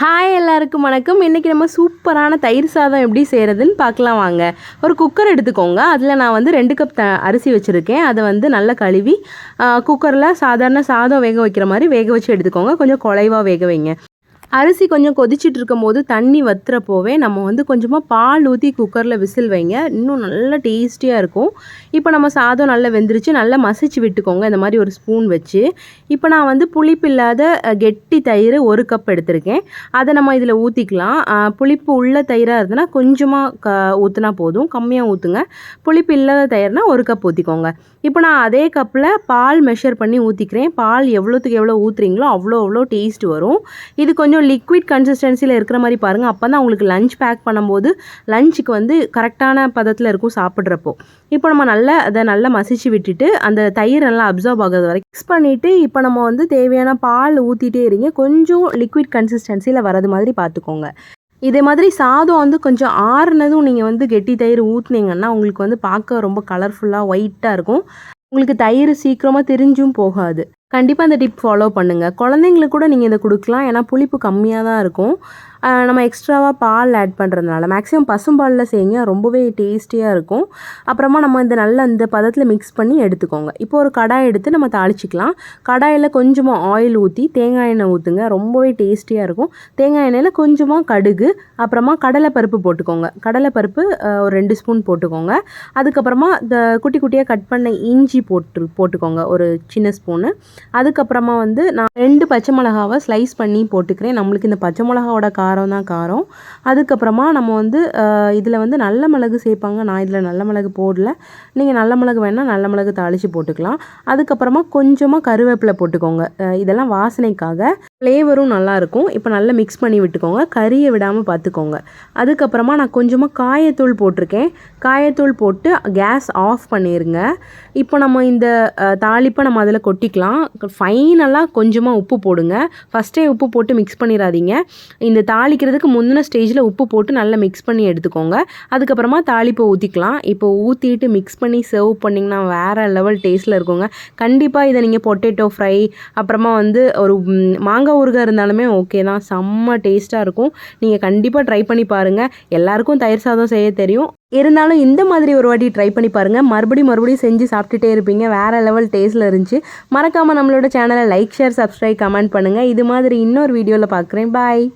Hi எல்லாருக்கும் வணக்கம். இன்றைக்கி நம்ம சூப்பரான தயிர் சாதம் எப்படி செய்கிறதுன்னு பார்க்கலாம் வாங்க. ஒரு குக்கர் எடுத்துக்கோங்க. அதில் நான் வந்து ரெண்டு கப் த அரிசி வச்சுருக்கேன். அதை வந்து நல்லா கழுவி குக்கரில் சாதாரண சாதம் வேக வைக்கிற மாதிரி வேக வச்சு எடுத்துக்கோங்க. கொஞ்சம் குலைவாக வேக வைங்க. அரிசி கொஞ்சம் கொதிச்சுட்டு இருக்கும் போது தண்ணி வத்துறப்போவே நம்ம வந்து கொஞ்சமாக பால் ஊற்றி குக்கரில் விசில் வைங்க. இன்னும் நல்லா டேஸ்டியாக இருக்கும். இப்போ நம்ம சாதம் நல்லா வெந்துருச்சு நல்லா மசிச்சு விட்டுக்கோங்க. இந்த மாதிரி ஒரு ஸ்பூன் வச்சு. இப்போ நான் வந்து புளிப்பு இல்லாத கெட்டி தயிர் ஒரு கப் எடுத்திருக்கேன். அதை நம்ம இதில் ஊற்றிக்கலாம் புளிப்பு உள்ள தயிராக இருந்ததுன்னா கொஞ்சமாக க ஊற்றினா போதும். கம்மியாக ஊற்றுங்க புளிப்பு இல்லாத தயிர்னா ஒரு கப் ஊற்றிக்கோங்க இப்போ நான் அதே கப்பில் பால் மெஷர் பண்ணி ஊற்றிக்கிறேன் பால் எவ்வளோத்துக்கு எவ்வளோ ஊற்றுறீங்களோ அவ்வளோ அவ்வளோ டேஸ்ட் வரும். இது கொஞ்சம் லிக்விட் கன்சிஸ்டன்சியில் இருக்கிற மாதிரி பாருங்கள் அப்போ தான் உங்களுக்கு லஞ்ச் பேக் பண்ணும்போது லஞ்சுக்கு வந்து கரெக்டான பதத்தில் இருக்கும் சாப்பிட்றப்போ. இப்போ நம்ம நல்லா அதை நல்லா மசிச்சு விட்டுட்டு அந்த தயிர் நல்லா அப்சர்வ் ஆகிறது வரைக்கும் மிக்ஸ் பண்ணிவிட்டு இப்போ நம்ம வந்து தேவையான பால் ஊற்றிட்டே இருங்க. கொஞ்சம் லிக்விட் கன்சிஸ்டன்சியில் வரது மாதிரி பார்த்துக்கோங்க. இதே மாதிரி சாதம் வந்து கொஞ்சம் ஆறுனதும் நீங்கள் வந்து கெட்டி தயிர் ஊற்றுனீங்கன்னா உங்களுக்கு வந்து பார்க்க ரொம்ப கலர்ஃபுல்லாக ஒயிட்டாக இருக்கும். உங்களுக்கு தயிர் சீக்கிரமாக திரிஞ்சும் போகாது. கண்டிப்பாக இந்த டிப் ஃபாலோ பண்ணுங்கள் குழந்தைங்களுக்கு கூட நீங்கள் இதை கொடுக்கலாம். ஏன்னா புளிப்பு கம்மியாக தான் இருக்கும். நம்ம எக்ஸ்ட்ராவாக பால் ஆட் பண்ணுறதுனால மேக்ஸிமம் பசும்பாலில் செய்யுங்க ரொம்பவே டேஸ்டியாக இருக்கும். அப்புறமா நம்ம இந்த நல்ல இந்த பதத்தில் மிக்ஸ் பண்ணி எடுத்துக்கோங்க. இப்போ ஒரு கடாய் எடுத்து நம்ம தாளிச்சிக்கலாம். கடாயில் கொஞ்சமாக ஆயில் ஊற்றி தேங்காய் எண்ணெய் ஊற்றுங்க ரொம்பவே டேஸ்டியாக இருக்கும். தேங்காய் எண்ணெயில் கொஞ்சமாக கடுகு அப்புறமா கடலைப்பருப்பு போட்டுக்கோங்க. கடலைப்பருப்பு ஒரு ரெண்டு ஸ்பூன் போட்டுக்கோங்க. அதுக்கப்புறமா இந்த குட்டி குட்டியாக கட் பண்ண இஞ்சி போட்டு போட்டுக்கோங்க. ஒரு சின்ன ஸ்பூனு அதுக்கப்புறமா வந்து நான் ரெண்டு பச்சை மிளகாவை ஸ்லைஸ் பண்ணி போட்டுக்கிறேன். நம்மளுக்கு இந்த பச்சை மிளகாவோட கா காரம் தான் காரம். அதுக்கப்புறமா நம்ம வந்து இதில் வந்து நல்ல மிளகு சேர்ப்பாங்க. நான் இதில் நல்ல மிளகு போடல. நீங்கள் நல்ல மிளகு வேணால் நல்ல மிளகு தாளித்து போட்டுக்கலாம். அதுக்கப்புறமா கொஞ்சமாக கருவேப்பிலை போட்டுக்கோங்க. இதெல்லாம் வாசனைக்காக. ஃப்ளேவரும் நல்லாயிருக்கும். இப்போ நல்லா மிக்ஸ் பண்ணி விட்டுக்கோங்க. கறியை விடாமல் பார்த்துக்கோங்க. அதுக்கப்புறமா நான் கொஞ்சமாக காயத்தூள் போட்டிருக்கேன். காயத்தூள் போட்டு கேஸ் ஆஃப் பண்ணிடுங்க இப்போ நம்ம இந்த தாளிப்பை நம்ம அதில் கொட்டிக்கலாம். ஃபைனலாக கொஞ்சமாக உப்பு போடுங்க. ஃபஸ்ட்டே உப்பு போட்டு மிக்ஸ் பண்ணிடாதீங்க இந்த தாளிக்கிறதுக்கு முந்தின ஸ்டேஜில் உப்பு போட்டு நல்லா மிக்ஸ் பண்ணி எடுத்துக்கோங்க. அதுக்கப்புறமா தாளிப்பை ஊற்றிக்கலாம் இப்போ ஊற்றிட்டு மிக்ஸ் பண்ணி சர்வ் பண்ணிங்கன்னா வேறு லெவல் டேஸ்ட்டில் இருக்குங்க. கண்டிப்பாக இதை நீங்கள் பொட்டேட்டோ ஃப்ரை அப்புறமா வந்து ஒரு மாங்காய் மாங்காய் ஊறுகாய் இருந்தாலுமே ஓகே தான். செம்ம டேஸ்ட்டாக இருக்கும். நீங்கள் கண்டிப்பாக ட்ரை பண்ணி பாருங்கள் எல்லாருக்கும் தயிர் சாதம் செய்ய தெரியும். இருந்தாலும் இந்த மாதிரி ஒரு வாட்டி ட்ரை பண்ணி பாருங்கள் மறுபடியும் மறுபடியும் செஞ்சு சாப்பிட்டுட்டே இருப்பீங்க. வேறு லெவல் டேஸ்ட்டில் இருந்துச்சு. மறக்காமல் நம்மளோட சேனலை லைக் ஷேர் சப்ஸ்கிரைப் கமெண்ட் பண்ணுங்கள் இது மாதிரி இன்னொரு வீடியோவில் பார்க்குறேன் பாய்